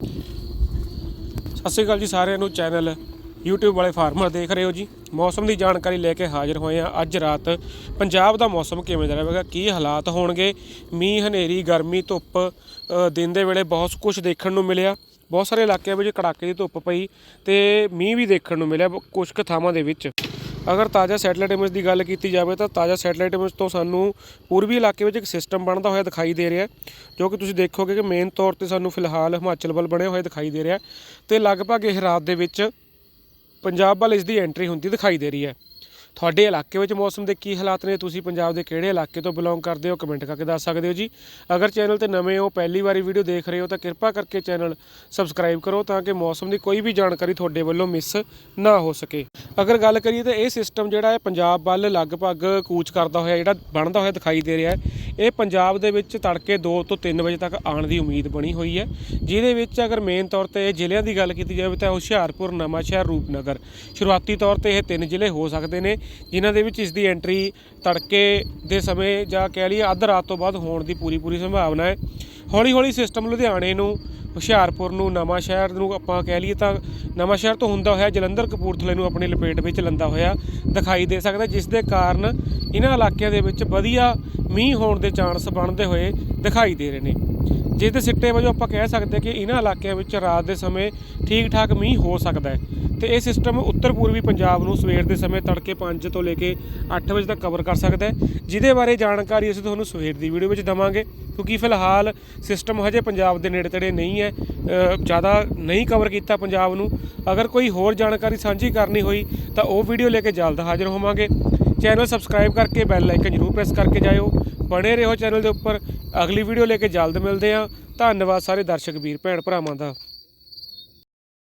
ਸਤਿ ਸ਼੍ਰੀ ਅਕਾਲ ਜੀ ਸਾਰਿਆਂ ਨੂੰ ਚੈਨਲ YouTube ਵਾਲੇ ਫਾਰਮਰ ਦੇਖ ਰਹੇ ਹੋ ਜੀ। ਮੌਸਮ ਦੀ ਜਾਣਕਾਰੀ ਲੈ ਕੇ ਹਾਜ਼ਰ ਹੋਏ ਆ ਅੱਜ ਰਾਤ। ਪੰਜਾਬ ਦਾ ਮੌਸਮ ਕਿਵੇਂ ਦਾ ਰਹੇਗਾ, ਕੀ ਹਾਲਾਤ ਹੋਣਗੇ? ਮੀਂਹ, ਹਨੇਰੀ, ਗਰਮੀ, ਧੁੱਪ ਦਿਨ ਦੇ ਵੇਲੇ ਬਹੁਤ ਕੁਝ ਦੇਖਣ ਨੂੰ ਮਿਲਿਆ। ਬਹੁਤ ਸਾਰੇ ਇਲਾਕਿਆਂ ਵਿੱਚ ਕੜਾਕੇ ਦੀ ਧੁੱਪ ਪਈ ਤੇ ਮੀਂਹ ਵੀ ਦੇਖਣ ਨੂੰ ਮਿਲਿਆ ਕੁਝ ਕੁ ਥਾਵਾਂ ਦੇ ਵਿੱਚ। ਅਗਰ ਤਾਜ਼ਾ ਸੈਟਲਾਈਟ ਇਮੇਜ ਦੀ ਗੱਲ ਕੀਤੀ ਜਾਵੇ ਤਾਂ ਤਾਜ਼ਾ ਸੈਟਲਾਈਟ ਇਮੇਜ ਤੋਂ ਸਾਨੂੰ ਪੂਰਬੀ ਇਲਾਕੇ ਵਿੱਚ ਇੱਕ ਸਿਸਟਮ ਬਣਦਾ ਹੋਇਆ ਦਿਖਾਈ ਦੇ ਰਿਹਾ ਜੋ ਕਿ ਤੁਸੀਂ ਦੇਖੋਗੇ ਕਿ ਮੇਨ ਤੌਰ ਤੇ ਸਾਨੂੰ ਫਿਲਹਾਲ ਹਿਮਾਚਲ ਵੱਲ ਬਣਿਆ ਹੋਇਆ ਦਿਖਾਈ ਦੇ ਰਿਹਾ ਹੈ ਤੇ ਲਗਭਗ ਇਹ ਰਾਤ ਦੇ ਵਿੱਚ ਪੰਜਾਬ ਵੱਲ ਇਸ ਦੀ ਐਂਟਰੀ ਹੁੰਦੀ ਦਿਖਾਈ ਦੇ ਰਹੀ ਹੈ। ਤੁਹਾਡੇ ਇਲਾਕੇ ਵਿੱਚ ਮੌਸਮ ਦੇ ਕੀ ਹਾਲਾਤ ਨੇ, ਤੁਸੀਂ ਪੰਜਾਬ ਦੇ ਕਿਹੜੇ ਇਲਾਕੇ ਤੋਂ ਬਿਲੋਂਗ ਕਰਦੇ ਹੋ ਕਮੈਂਟ ਕਰਕੇ ਦੱਸ ਸਕਦੇ ਹੋ ਜੀ। ਅਗਰ ਚੈਨਲ ਤੇ ਨਵੇਂ ਹੋ, ਪਹਿਲੀ ਵਾਰੀ ਵੀਡੀਓ ਦੇਖ ਰਹੇ ਹੋ ਤਾਂ ਕਿਰਪਾ ਕਰਕੇ ਚੈਨਲ ਸਬਸਕ੍ਰਾਈਬ ਕਰੋ ਤਾਂ ਕਿ ਮੌਸਮ ਦੀ ਕੋਈ ਵੀ ਜਾਣਕਾਰੀ ਤੁਹਾਡੇ ਵੱਲੋਂ ਮਿਸ ਨਾ ਹੋ ਸਕੇ। ਅਗਰ ਗੱਲ ਕਰੀਏ ਤਾਂ ਇਹ ਸਿਸਟਮ ਜਿਹੜਾ ਹੈ ਪੰਜਾਬ ਵੱਲ ਲਗਭਗ ਕੂਚ ਕਰਦਾ ਹੋਇਆ, ਜਿਹੜਾ ਬਣਦਾ ਹੋਇਆ ਦਿਖਾਈ ਦੇ ਰਿਹਾ ਹੈ, ਇਹ ਪੰਜਾਬ ਦੇ ਵਿੱਚ ਤੜਕੇ 2 ਤੋਂ 3 ਵਜੇ ਤੱਕ ਆਉਣ ਦੀ ਉਮੀਦ ਬਣੀ ਹੋਈ ਹੈ। ਜਿਹਦੇ ਵਿੱਚ ਅਗਰ ਮੇਨ ਤੌਰ ਤੇ ਜ਼ਿਲ੍ਹਿਆਂ ਦੀ ਗੱਲ ਕੀਤੀ ਜਾਵੇ ਤਾਂ ਹੁਸ਼ਿਆਰਪੁਰ, ਨਵਾਂਸ਼ਹਿਰ, ਰੂਪਨਗਰ। ਸ਼ੁਰੂਆਤੀ ਤੌਰ ਤੇ ਇਹ ਤਿੰਨ ਜ਼ਿਲ੍ਹੇ ਹੋ ਸਕਦੇ ਨੇ, ਜਿਨ੍ਹਾਂ ਦੇ ਵਿੱਚ ਇਸ ਦੀ ਐਂਟਰੀ ਤੜਕੇ ਦੇ ਸਮੇਂ ਜਾਂ ਕਹਿ ਲਈਏ ਅੱਧ ਰਾਤ ਤੋਂ ਬਾਅਦ ਹੋਣ ਦੀ ਪੂਰੀ ਪੂਰੀ ਸੰਭਾਵਨਾ ਹੈ। ਹੌਲੀ ਹੌਲੀ ਸਿਸਟਮ ਲੁਧਿਆਣੇ ਨੂੰ ਹੁਸ਼ਿਆਰਪੁਰ ਨੂੰ, ਨਵਾਂ ਸ਼ਹਿਰ ਨੂੰ ਆਪਾਂ ਕਹਿ ਲਈਏ ਤਾਂ ਨਵਾਂ ਸ਼ਹਿਰ ਤੋਂ ਹੁੰਦਾ ਹੋਇਆ ਜਲੰਧਰ ਕਪੂਰਥਲੇ ਨੂੰ ਆਪਣੀ ਲਪੇਟ ਵਿੱਚ ਲੰਦਾ ਹੋਇਆ ਦਿਖਾਈ ਦੇ ਸਕਦਾ, ਜਿਸ ਦੇ ਕਾਰਨ ਇਹਨਾਂ ਇਲਾਕਿਆਂ ਦੇ ਵਿੱਚ ਵਧੀਆ ਮੀਂਹ ਹੋਣ ਦੇ ਚਾਂਸ ਬਣਦੇ ਹੋਏ ਦਿਖਾਈ ਦੇ ਰਹੇ ਨੇ। ਜਿਸ ਦੇ ਸਿੱਟੇ ਵਜੋਂ ਆਪਾਂ ਕਹਿ ਸਕਦੇ ਕਿ ਇਹਨਾਂ ਇਲਾਕਿਆਂ ਵਿੱਚ ਰਾਤ ਦੇ ਸਮੇਂ ਠੀਕ ਠਾਕ ਮੀਂਹ ਹੋ ਸਕਦਾ ਹੈ। ਤੇ ਇਹ ਸਿਸਟਮ ਉੱਤਰ ਪੂਰਬੀ ਪੰਜਾਬ ਨੂੰ ਸਵੇਰ ਦੇ ਸਮੇਂ ਤੜਕੇ 5 ਤੋਂ ਲੈ ਕੇ 8 ਵਜੇ ਤੱਕ ਕਵਰ ਕਰ ਸਕਦਾ ਹੈ। ਜਿਹਦੇ ਬਾਰੇ ਜਾਣਕਾਰੀ ਅਸੀਂ ਤੁਹਾਨੂੰ ਸਵੇਰ ਦੀ ਵੀਡੀਓ ਵਿੱਚ ਦਵਾਂਗੇ, ਕਿਉਂਕਿ ਫਿਲਹਾਲ ਸਿਸਟਮ ਹਜੇ ਪੰਜਾਬ ਦੇ ਨੇੜੇ ਤੇੜੇ ਨਹੀਂ ਹੈ ਜ਼ਿਆਦਾ ਨਹੀਂ ਕਵਰ ਕੀਤਾ ਪੰਜਾਬ ਨੂੰ। ਅਗਰ ਕੋਈ ਹੋਰ ਜਾਣਕਾਰੀ ਸਾਂਝੀ ਕਰਨੀ ਹੋਈ ਤਾਂ ਉਹ ਵੀਡੀਓ ਲੈ ਕੇ ਜਲਦ ਹਾਜ਼ਰ ਹੋਵਾਂਗੇ। ਚੈਨਲ ਸਬਸਕ੍ਰਾਈਬ ਕਰਕੇ ਬੈਲ ਆਈਕਨ ਜਰੂਰ ਪ੍ਰੈਸ ਕਰਕੇ ਜਾਇਓ। ਬਣੇ ਰਹੋ ਚੈਨਲ ਦੇ ਉੱਪਰ। ਅਗਲੀ ਵੀਡੀਓ ਲੈ ਕੇ ਜਲਦ ਮਿਲਦੇ ਹਾਂ। ਧੰਨਵਾਦ ਸਾਰੇ ਦਰਸ਼ਕ ਵੀਰ, ਭੈਣ ਭਰਾਵਾਂ ਦਾ।